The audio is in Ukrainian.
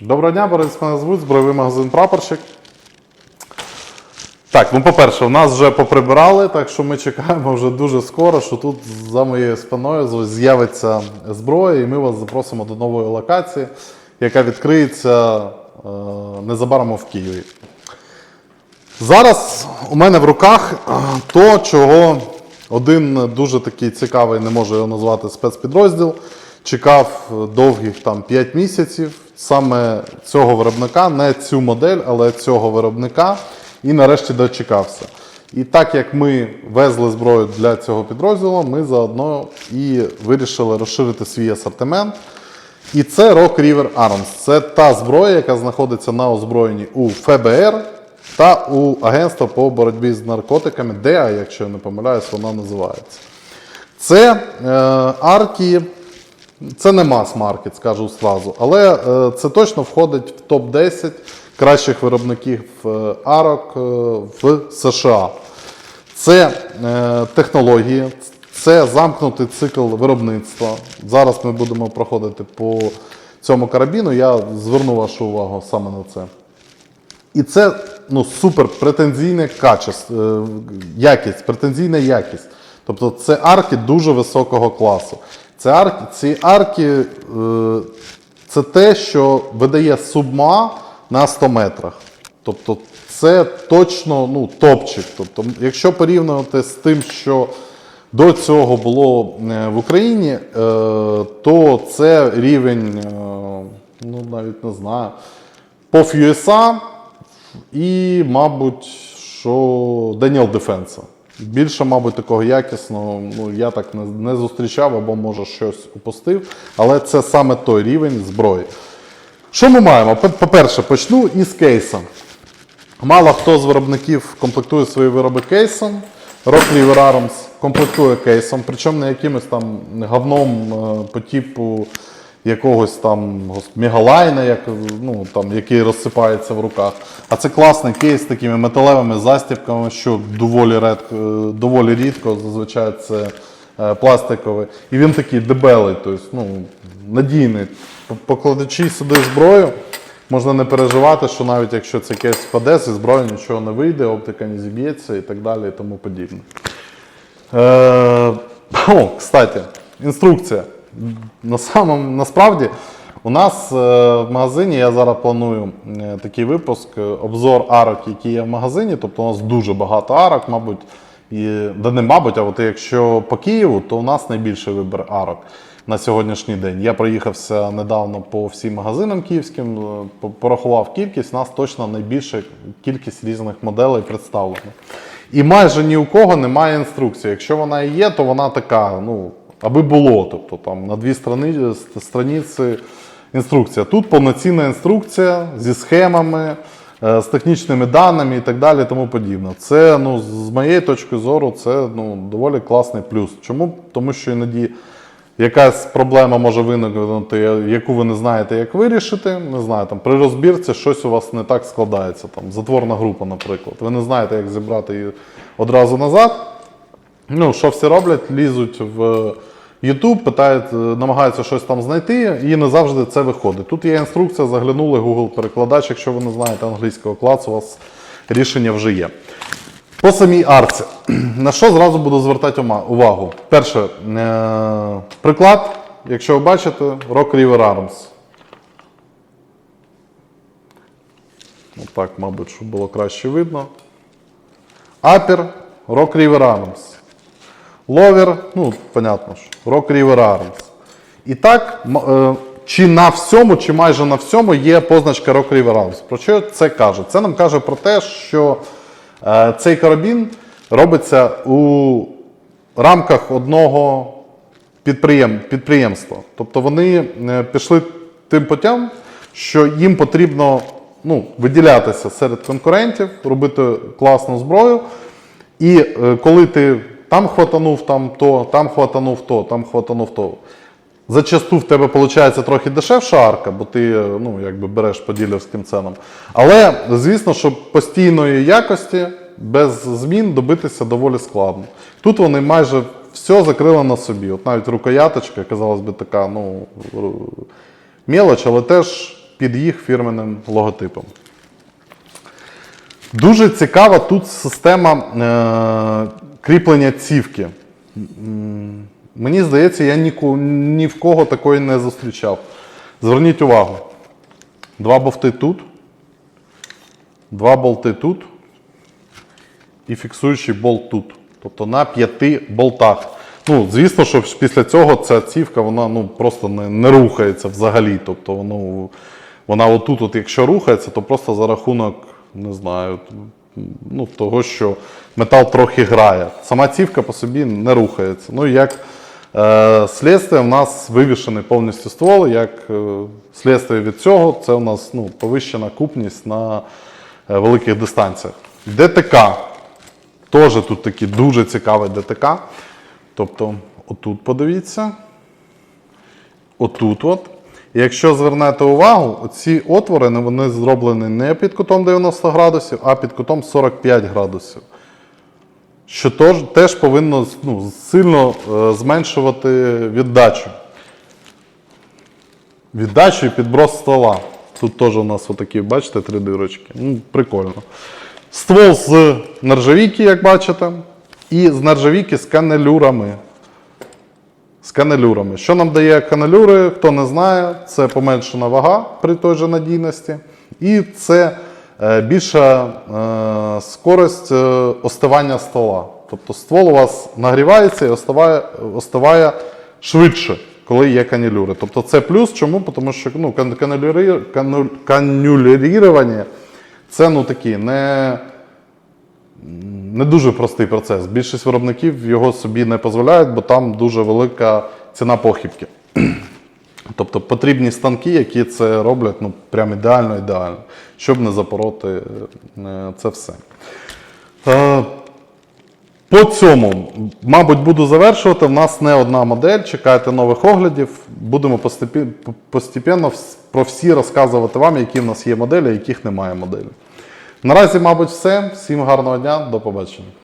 Доброго дня, Борис мене звуть, збройовий магазин Прапорщик. Так, ну по-перше, у нас вже поприбирали, так що ми чекаємо вже дуже скоро, що тут за моєю спиною з'явиться зброя, і ми вас запросимо до нової локації, яка відкриється е, незабаром в Києві. Зараз у мене в руках е, то, чого один дуже такий цікавий, не можу його назвати спецпідрозділ, чекав довгих там 5 місяців саме цього виробника, не цю модель, але цього виробника, і нарешті дочекався. І так як ми везли зброю для цього підрозділу, ми заодно і вирішили розширити свій асортимент. І це Rock River Arms. Це та зброя, яка знаходиться на озброєнні у ФБР та у Агентства по боротьбі з наркотиками, ДЕА, якщо я не помиляюсь, вона називається. Це е, арки, це не мас-маркет, скажу зразу, але е, це точно входить в топ-10 кращих виробників е, арок е, в США. Це технології, це замкнутий цикл виробництва. Зараз ми будемо проходити по цьому карабіну. Я зверну вашу увагу саме на це. І це ну, супер претензійне качество, якість, претензійна якість. Тобто це арки дуже високого класу. Це арки, ці арки е, це те, що видає субма на 100 метрах. Тобто це точно ну, топчик. Тобто, якщо порівнювати з тим, що до цього було е, в Україні, е, то це рівень, ну навіть не знаю, POF USA і, мабуть, що Daniel Defense. Більше, мабуть, такого якісного ну, я так не, не зустрічав або може щось упустив, але це саме той рівень зброї. Що ми маємо? По- По-перше, почну із кейсом. Мало хто з виробників комплектує свої вироби кейсом. Rock River Arms комплектує кейсом, причому не якимось там говном е, по типу якогось там мегалайна, як, ну, там, який розсипається в руках. А це класний кейс з такими металевими застібками, що доволі, редко, е, доволі рідко, зазвичай це е, пластиковий. І він такий дебелий, тобто, ну, надійний. П- Покладучи сюди зброю, можна не переживати, що навіть якщо цей кейс впаде, зі зброї нічого не вийде, оптика не зіб'ється і так далі і тому подібне. Е, о, кстати, інструкція. На самом, насправді, у нас е, в магазині, я зараз планую е, такий випуск, е, обзор арок, які є в магазині. Тобто у нас дуже багато арок, мабуть, і, да не мабуть, а от якщо по Києву, то у нас найбільший вибір арок на сьогоднішній день. Я проїхався недавно по всім магазинам київським, порахував кількість, у нас точно найбільша кількість різних моделей представлена. І майже ні у кого немає інструкції. Якщо вона і є, то вона така, ну, аби було. Тобто там на дві страни, страниці інструкція. Тут повноцінна інструкція зі схемами, е, з технічними даними і так далі, тому подібне. Це, ну, з моєї точки зору, це ну, доволі класний плюс. Чому? Тому що іноді якась проблема може виникнути, яку ви не знаєте, як вирішити. Не знаю, там при розбірці щось у вас не так складається. Там затворна група, наприклад. Ви не знаєте, як зібрати її одразу назад. Ну, що всі роблять, лізуть в YouTube, питають, е, намагаються щось там знайти, і не завжди це виходить. Тут є інструкція, заглянули Google перекладач, якщо ви не знаєте англійського класу, у вас рішення вже є. По самій арці. На що зразу буду звертати увагу? Перше, е- приклад, якщо ви бачите, Rock River Arms. Отак, мабуть, щоб було краще видно. Апер Rock River Arms. Ловер, ну, понятно ж, Rock River Arms. І так, е, чи на всьому, чи майже на всьому є позначка Rock River Arms. Про що це каже? Це нам каже про те, що е, цей карабін робиться у рамках одного підприєм, підприємства. Тобто вони е, пішли тим путем, що їм потрібно ну, виділятися серед конкурентів, робити класну зброю. І коли ти там хватанув там то, там хватанув то, там хватанув то. Зачасту в тебе виходить трохи дешевша арка, бо ти е, ну, якби береш по ділерським ценам. Але звісно, що постійної якості без змін добитися доволі складно. Тут вони майже все закрили на собі. От навіть рукояточка, казалось би, така, ну, мелоч, але теж під їх фірменним логотипом. Дуже цікава тут система е, кріплення цівки. Мені здається, я ніку, ні в кого такої не зустрічав. Зверніть увагу. Два болти тут, два болти тут і фіксуючий болт тут. Тобто на п'яти болтах. Ну, звісно, що після цього ця цівка вона ну, просто не, не рухається взагалі. Тобто воно, вона отут, от, якщо рухається, то просто за рахунок, не знаю, ну, того, що метал трохи грає. Сама цівка по собі не рухається. Ну, як е, слідство, в нас вивішений повністю ствол, як е, слідство від цього, це у нас ну, повищена купність на е, великих дистанціях. ДТК. Теж тут такий дуже цікавий ДТК. Тобто, отут подивіться. Отут от. Якщо звернете увагу, ці отвори вони зроблені не під кутом 90 градусів, а під кутом 45 градусів. Що теж повинно ну, сильно е, зменшувати віддачу. Віддачу і підброс ствола. Тут теж у нас отакі, бачите, три дирочки. Ну, прикольно. Ствол з нержавійки, як бачите, і з нержавійки з канелюрами. Канелюрами. Що нам дає канелюри, хто не знає, це поменшена вага при той же надійності. І це е, більша е, скорость е, остивання ствола. Тобто ствол у вас нагрівається і остиває, остиває швидше, коли є канелюри. Тобто це плюс. Чому? Тому що ну, кан- канелюри, кану- це ну, такі не не дуже простий процес. Більшість виробників його собі не дозволяють, бо там дуже велика ціна похибки. Тобто потрібні станки, які це роблять ну, прям ідеально ідеально, щоб не запороти е, це все. Е, По цьому, мабуть, буду завершувати. У нас не одна модель. Чекайте нових оглядів. Будемо постепенно про всі розказувати вам, які в нас є моделі, а яких немає моделей. Наразі, мабуть, все. Всім гарного дня, до побачення.